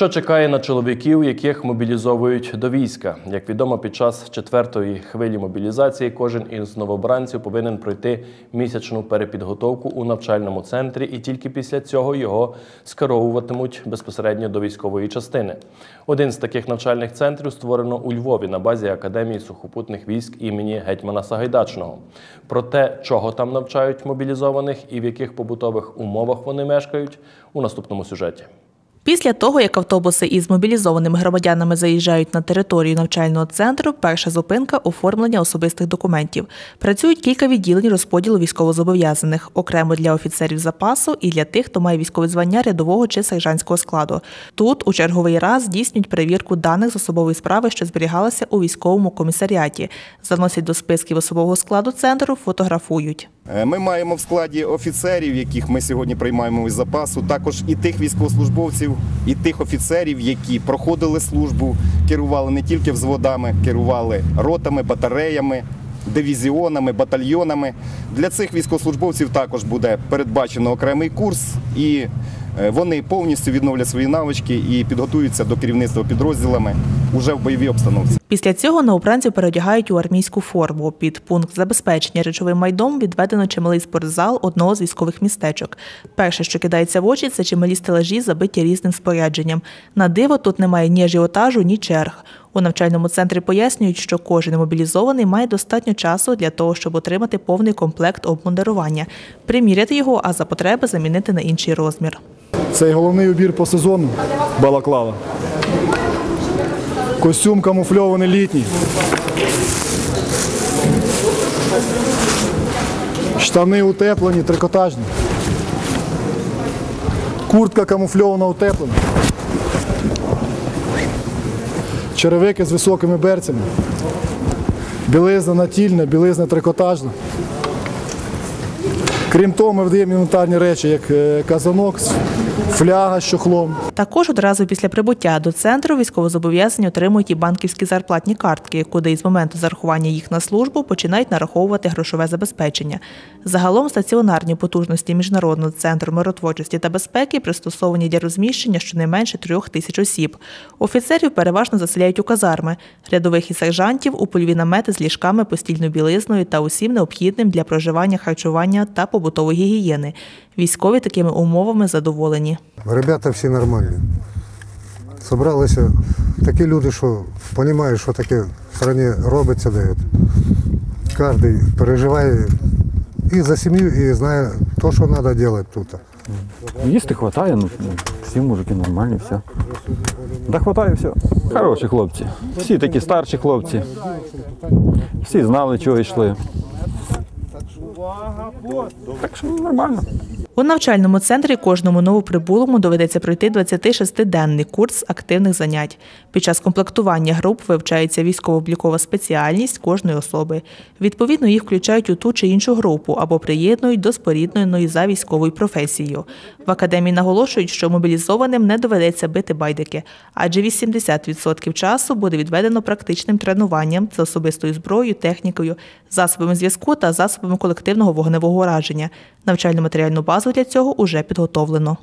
Що чекає на чоловіків, яких мобілізовують до війська? Як відомо, під час четвертої хвилі мобілізації кожен із новобранців повинен пройти місячну перепідготовку у навчальному центрі, і тільки після цього його скеровуватимуть безпосередньо до військової частини. Один з таких навчальних центрів створено у Львові на базі Академії сухопутних військ імені гетьмана Сагайдачного. Про те, чого там навчають мобілізованих і в яких побутових умовах вони мешкають, у наступному сюжеті. Після того, як автобуси із мобілізованими громадянами заїжджають на територію навчального центру, перша зупинка оформлення особистих документів. Працюють кілька відділень розподілу військовозобов'язаних, окремо для офіцерів запасу і для тих, хто має військове звання рядового чи сержантського складу. Тут у черговий раз здійснюють перевірку даних з особової справи, що зберігалися у військовому комісаріаті, заносять до списків особового складу центру, фотографують. Е, Ми маємо в складі офіцерів, яких ми сьогодні приймаємо із запасу, також і тих військовослужбовців, і тих офіцерів, які проходили службу, керували не тільки взводами, керували ротами, батареями, дивізіонами, батальйонами. Для цих військовослужбовців також буде передбачено окремий курс, і е, вони повністю відновлять свої навички і підготуються до керівництва підрозділами уже в бойовій обстановці. Після цього новобранців переодягають у армійську форму. Під пункт забезпечення речовим майдом відведено чималий спортзал одного з військових містечок. Перше, що кидається в очі, це чималі стелажі, забиті різним спорядженням. На диво тут немає ні ажіотажу, ні черг. У навчальному центрі пояснюють, що кожен мобілізований має достатньо часу для того, щоб отримати повний комплект обмундирування, приміряти його, а за потреби замінити на інший розмір. Цей головний убір по сезону балаклава. Костюм камуфльований літній. Штани утеплені, трикотажні. Куртка камуфльована утеплена. Черевики з високими берцями. Білизна натільна, білизна трикотажна. Крім того, ми видаємо інвентарні речі, як е, казанок, фляга з чохлом. Також одразу після прибуття до центру військовозобов'язані отримують і банківські зарплатні картки, куди із моменту зарахування їх на службу починають нараховувати грошове забезпечення. Загалом стаціонарні потужності міжнародного центру миротворчості та безпеки пристосовані для розміщення щонайменше трьох тисяч осіб. Офіцерів переважно заселяють у казарми, рядових і сержантів у польові намети з ліжками, постільною білизною та усім необхідним для проживання, харчування та побутової гігієни. Військові такими умовами задоволені. Ребята всі нормальні. Собралися такі люди, що розуміють, що таке в країні робиться. Де. Кожен переживає і за сім'ю, і знає те, що треба робити тут. Їсти хватає, ну всі мужики нормальні, все. Да хватає все. Хороші хлопці. Всі такі старші хлопці. Всі знали, чого йшли. Так що нормально. У навчальному центрі кожному новоприбулому доведеться пройти 26-денний курс активних занять. Під час комплектування груп вивчається військово-облікова спеціальність кожної особи. Відповідно, їх включають у ту чи іншу групу або приєднують до спорідненої за військовою професією. В академії наголошують, що мобілізованим не доведеться бити байдики, адже 80% часу буде відведено практичним тренуванням з особистою зброєю, технікою, засобами зв'язку та засобами колективного вогневого ураження. Навчально-матеріальну базу для цього уже підготовлено.